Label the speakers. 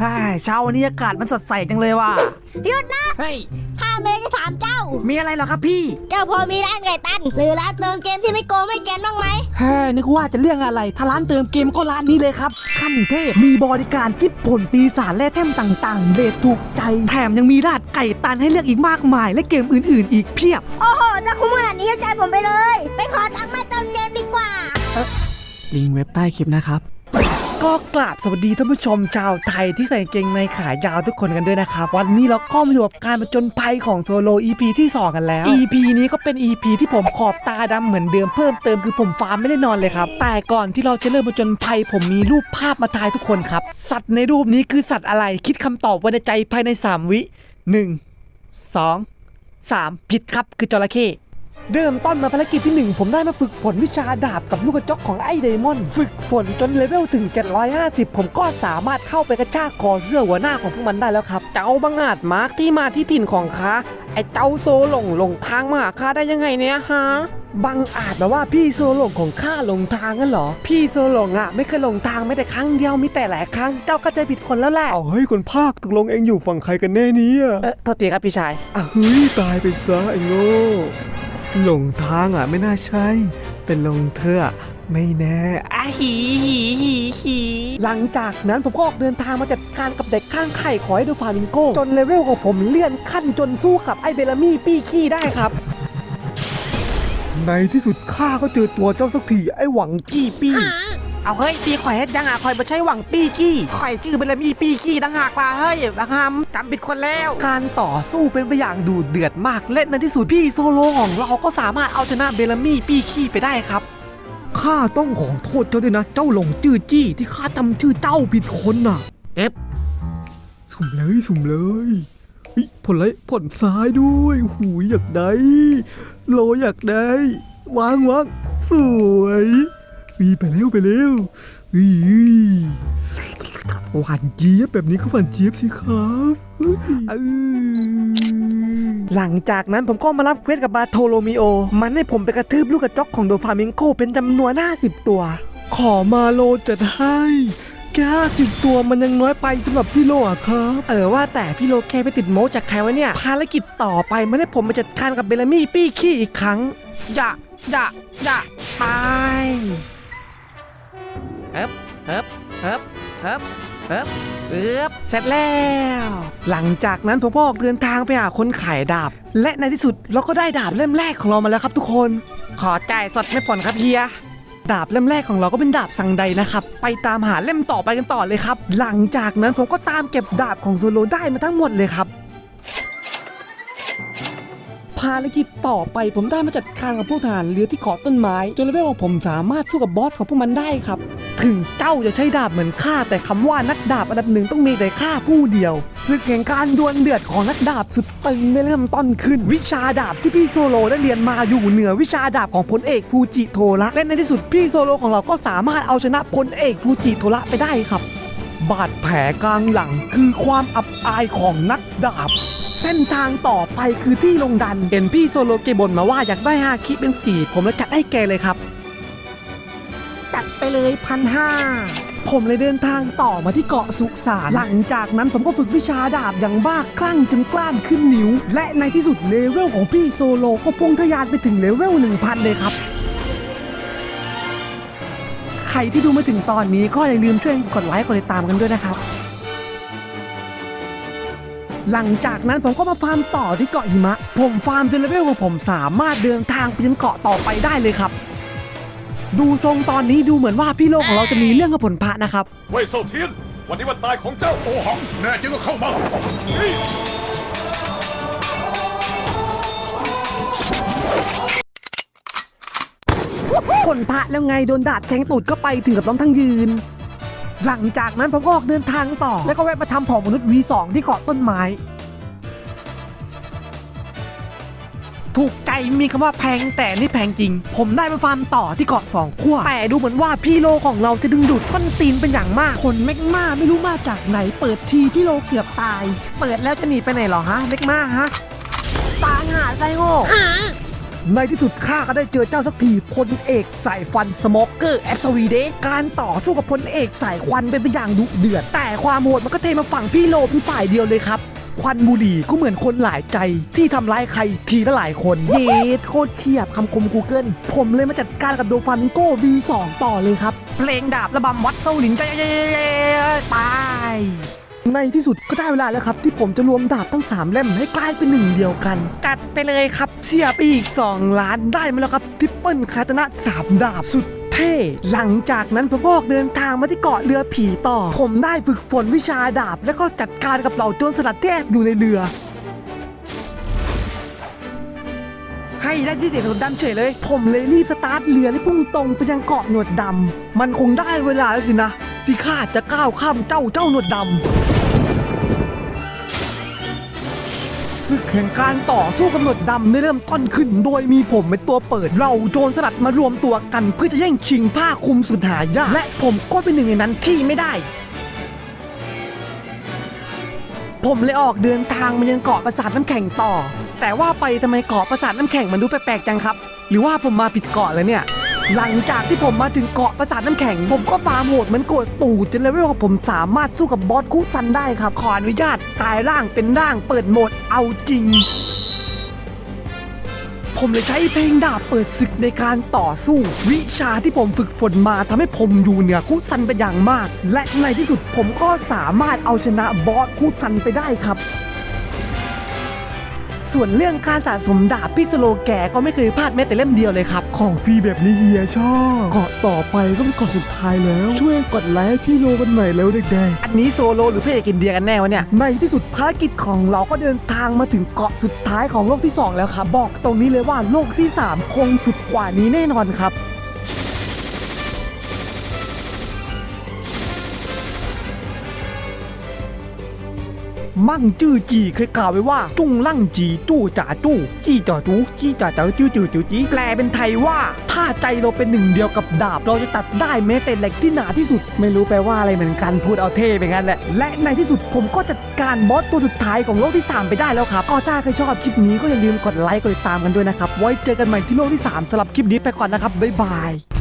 Speaker 1: เฮ้ยเช้าวันนี้อากาศมันสดใสจังเลยว่ะ
Speaker 2: หยุดนะ
Speaker 1: เฮ้ย
Speaker 2: ข้าไม่ได้จะถามเจ้า
Speaker 1: มีอะไรเหรอครับพี่
Speaker 2: เจ้าพอมีร้านไก่ตัน หรือร้านเติมเกมที่ไม่โกงไม่แกนบ้างไหม
Speaker 1: เฮ้ยนึกว่าจะเรื่องอะไร ถ้าร้านเติมเกมก็ร้านนี้เลยครับ ขั้นเทพ มีบริการกิฟผลปีศาจและแถมต่างๆเรทถูกใจ แถมยังมีราดไก่ตันให้เลือกอีกมากมาย และเกมอื่นๆ อีกเพียบ
Speaker 2: โอ้โหถ้าคุ้มขนาดนี้เอาใจผมไปเลย ไปขอตังค์แม่เติมเกมดีกว่า
Speaker 1: ลิงก์เว็บใต้คลิปนะครับ ก็กราบสวัสดีท่านผู้ชมชาวไทยที่ใส่เกงในขายาวทุกคนกันด้วยนะครับ วันนี้เราก็มาอยู่กับการประจนภัยของโซโล EP ที่ 2 กันแล้ว EP นี้ก็เป็น EP ที่ผมขอบตาดำเหมือนเดิมเพิ่มเติมคือผมฟาร์มไม่ได้นอนเลยครับ แต่ก่อนที่เราจะเริ่มประจนภัยผมมีรูปภาพมาทายทุกคนครับ สัตว์ในรูปนี้คือสัตว์อะไรคิดคำตอบไว้ในใจภายใน 3 วิ 1 2 3 ผิดครับคือจระเข้ เริ่มต้นมาภารกิจที่ 1 ผมได้มาฝึกฝนวิชาดาบกับลูกกระจกของไอ้ไดมอนด์ฝึกฝนจนเลเวลถึง 750 ผมก็สามารถเข้าไปกระชากคอเสื้อหัวหน้าของพวกมันได้แล้วครับ เจ้าบังอาจมาร์กที่มาที่ถิ่นของข้าไอ้เจ้าโซหลงหลงทางมาหาข้าได้ยังไงเนี่ยฮะบังอาจแบบว่าพี่โซหลงของข้าหลงทางกันเหรอ พี่โซหลงอะไม่เคยหลงทางไม่แต่ครั้งเดียวมีแต่หลายครั้งเจ้าก็ใจผิดคนแล้วแหละ
Speaker 3: เอาเฮ้ยคนภาคตกลงเองอยู่ฝั่งใครกันแน่เนี่ย
Speaker 1: เออโทษทีครับพี่ชาย
Speaker 3: อะเฮ้ยตายไปซะไอ้โง่ หลงทางอะไม่น่าใช่แต่หลงเธออะไม่แน่
Speaker 1: อาหีหีหีหีหลังจากนั้นผมก็ออกเดินทางมาจัดการกับเด็กข้างไข่ขอให้ดูฟามิงโกจนเลเวลของผมเลื่อนขั้นจนสู้กับไอ้เบลามี่ปี้ขี้ได้ครับ
Speaker 3: ในที่สุดข้าก็เจอตัวเจ้าสักทีไอ้หวัง
Speaker 1: กี้ปี้ เอาเฮ้ยตีข่อยเฮ็ดยังอะข่อยมาใช้หวังปี้กี้ข่อยชื่อเบลามี่ปี้ขี้ตั้งหากล่ะเฮ้ยบังฮัมจำผิดคนแล้วการต่อสู้เป็นไปอย่างดูเดือดมากเล่นในที่สุดพี่โซโลของเราก็สามารถเอาชนะเบลามี่ปี้ขี้ไปได้ครับ
Speaker 3: ข้าต้องขอโทษเจ้าด้วยนะ เจ้าหลงจื้อจี้ที่ข้าจำชื่อเจ้าผิดคนน่ะ
Speaker 1: เอฟ
Speaker 3: สุ่มเลยสุ่มเลยเฮ้ยผลไรผลซ้ายด้วยหูยอยากได้โลอยากได้วางวางสวย วีไปเร็วไปเร็วอีหวานเจี๊ยบแบบนี้ก็หวานเจี๊ยบสิครับเฮ้ยเออ
Speaker 1: หลังจากนั้นผมก็มารับเควสกับบาโทโลมิโอ มันให้ผมไปกระทืบลูกกระจอกของโดฟามิงโกเป็นจำนวน 50 ตัว
Speaker 3: ขอมาโลจัดให้แค่สิบตัวมันยังน้อยไปสำหรับพี่โลอะครับ
Speaker 1: เออว่าแต่พี่โลแคไปติดโมจากใครวะเนี่ย ภารกิจต่อไปมันให้ผมมาจัดการกับเบลามี่ปี้ขี้อีกครั้ง อย่า อย่า อย่า ไป เฮ้บเฮ้บเฮ้บเฮ้บเฮ้บเอ๊บเสร็จแล้ว หลังจากนั้นผมก็ออกเดินทางไปหาคนขายดาบ และในที่สุดเราก็ได้ดาบเล่มแรกของเรามาแล้วครับทุกคน ขอจ่ายสดไม่ผ่อนครับเฮียดาบเล่มแรกของเราก็เป็นดาบสังใดนะครับ ไปตามหาเล่มต่อไปกันต่อเลยครับ หลังจากนั้นผมก็ตามเก็บดาบของโซโลได้มาทั้งหมดเลยครับารกิจต่อไปผมได้มาจัดการกับพวกทหารเรือที่เกาะต้นไม้จนเลเวลของผมสามารถสู้กับบอสของพวกมันได้ครับ ถึงเจ้าจะใช้ดาบเหมือนข้าแต่คำว่านักดาบอันดับหนึ่งต้องมีแต่ข้าผู้เดียวศึกแห่งการดวลเดือดของนักดาบสุดตึงได้เริ่มต้นขึ้น วิชาดาบที่พี่โซโลได้เรียนมาอยู่เหนือวิชาดาบของพลเอกฟูจิโทระและในที่สุดพี่โซโลของเราก็สามารถเอาชนะพลเอกฟูจิโทระไปได้ครับ บาดแผลกลางหลังคือความอับอายของนักดาบ เส้นทางต่อไปคือที่ลงดัน เห็นพี่โซโลเกบนมาว่าอยากได้ฮาคิเป็นฝีผมเลยจัดให้แกเลยครับ จัดไปเลยพันห้าผมเลยเดินทางต่อมาที่เกาะสุสานหลังจากนั้นผมก็ฝึกวิชาดาบอย่างบ้าคลั่งจนกล้ามขึ้นนิ้ว และในที่สุดเลเวลของพี่โซโลก็พุ่งทะยานไปถึงเลเวล1000 เลยครับ ใครที่ดูมาถึงตอนนี้ก็อย่าลืมช่วยกดไลค์กดติดตามกันด้วยนะครับ หลังจากนั้นผมก็มาฟาร์มต่อที่เกาะหิมะ ผมฟาร์มจนเลเวลของผมสามารถเดินทางไปยังเกาะต่อไปได้เลยครับ ดูทรงตอนนี้ดูเหมือนว่าพี่โลกของเราจะมีเรื่องกับผลพระนะครับ
Speaker 4: เว่ยเซาเทียนวันนี้วันตายของเจ้าโอหังแน่จริงก็เข้ามาเฮ้ย
Speaker 1: ผลพระแล้วไงโดนดาบแทงตูดก็ไปถึงกับล้มทั้งยืน หลังจากนั้นผมก็ออกเดินทางต่อ แล้วก็แวะมาทำผองมนุษย์ V2 ที่เกาะต้นไม้ ถูกใจมีคำว่าแพงแต่นี่แพงจริง ผมได้มาฟาร์มต่อที่เกาะสองขั้วแต่ดูเหมือนว่าพี่โลของเราจะดึงดูดส้นตีนเป็นอย่างมาก คนเมกมาไม่รู้มาจากไหน เปิดทีพี่โลเกือบตาย เปิดแล้วจะหนีไปไหนหรอฮะเมกมาฮะตาหาไซโง่ ในที่สุดข้าก็ได้เจอเจ้าสักทีพลเอกสายฟันสโมกเกอร์แอสวีเดการต่อสู้กับพลเอกสายควันเป็นไปอย่างดุเดือด แต่ความโหดมันก็เทมาฝั่งพี่โลเป็นฝ่ายเดียวเลยครับ ควันบุหรี่ก็เหมือนคนหลายใจ ที่ทำร้ายใครทีละหลายคน เยสโคตรเทียบคำคม Google ผมเลยมาจัดการกับโดฟามิงโก้ V2 ต่อเลยครับ เพลงดาบระบำวัดเซาหลินใจตาย ในที่สุดก็ได้เวลาแล้วครับ ที่ผมจะรวมดาบทั้ง 3 เล่มให้กลายเป็นหนึ่งเดียวกันจัดไปเลยครับ เสียไปอีก 2 ล้านได้มาแล้วครับทิปเปิลคาตนะ 3 ดาบสุดเท่หลังจากนั้นผมก็อกเดินทางมาที่เกาะเรือผีต่อ ผมได้ฝึกฝนวิชาดาบ แล้วก็จัดการกับเหล่าโจรสลัดที่แอบอยู่ในเรือ ให้ได้ที่เสียงหนวดดำเฉยเลย ผมเลยรีบสตาร์ทเรือและพุ่งตรงไปยังเกาะหนวดดำมันคงได้เวลาแล้วสินะที่ข้าจะก้าวข้ามเจ้าเจ้าหนวดดำ ศึกแห่งการต่อสู้กับหนดดำได้เริ่มต้นขึ้น โดยมีผมเป็นตัวเปิดเราโจรสลัดมารวมตัวกันเพื่อจะแย่งชิงผ้าคลุมสุดหายากและผมก็เป็นหนึ่งในนั้นที่ไม่ได้ ผมเลยออกเดินทางมายังเกาะปราสาทน้ำแข็งต่อ แต่ว่าไปทำไมเกาะปราสาทน้ำแข็งมันดูแปลกๆจังครับ หรือว่าผมมาผิดเกาะแล้วเนี่ย หลังจากที่ผมมาถึงเกาะปราสาทน้ำแข็ง ผมก็ฟาร์มโหดเหมันโกดตูดจนเลยว่าผมสามารถสู้กับบอสคูซันได้ครับ ขออนุญาตกลายร่างเป็นร่างเปิดโหมดเอาจริง ผมเลยใช้เพลงดาบเปิดศึกในการต่อสู้ วิชาที่ผมฝึกฝนมาทำให้ผมอยู่เหนือคุซันเป็นอย่างมาก และในที่สุดผมก็สามารถเอาชนะบอสคุซันไปได้ครับ ส่วนเรื่องการสะสมดาบพี่สโลแกก็ไม่เคยพลาดแม้แต่เล่มเดียวเลยครับ
Speaker 3: ของฟรีแบบนี้เฮียชอบเกาะต่อไปก็เป็นเกาะสุดท้ายแล้ว ช่วยกดไลค์ให้พี่โลกันหน่อยแล้วเด็ก
Speaker 1: อันนี้โซโลหรือพระเอกอินเดียกันแน่วะเนี่ย ในที่สุดภารกิจของเราก็เดินทางมาถึงเกาะสุดท้ายของโลกที่ 2 แล้วครับบอกตรงนี้เลยว่าโลกที่ 3 คงสุดกว่านี้แน่นอนครับ มั่งจื้อจีเคยกล่าวไว้ว่า จุ้งลั่งจีจู้จ่าจู้จี้จ่อจู้จี้จ่าเจ้าจื้อจื้อจื้อจีแปลเป็นไทยว่า ถ้าใจเราเป็นหนึ่งเดียวกับดาบ เราจะตัดได้แม้แต่เหล็กที่หนาที่สุด ไม่รู้แปลว่าอะไรเหมือนกันพูดเอาเท่ไปงั้นแหละ และในที่สุดผมก็จัดการบอสตัวสุดท้ายของโลกที่3ไปได้แล้วครับก็ถ้าใครชอบคลิปนี้ก็อย่าลืมกดไลค์กดติดตามกันด้วยนะครับไว้เจอกันใหม่ที่โลกที่3สำหรับคลิปนี้ไปก่อนนะครับบ๊ายบาย